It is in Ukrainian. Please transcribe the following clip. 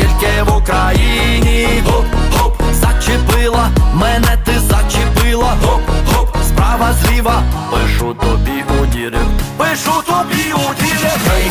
тільки в Україні. Гоп, гоп, зачепила, мене ти зачепила, гоп, гоп, справа зліва, пишу тобі у дірек, пишу тобі у дірек, Гей.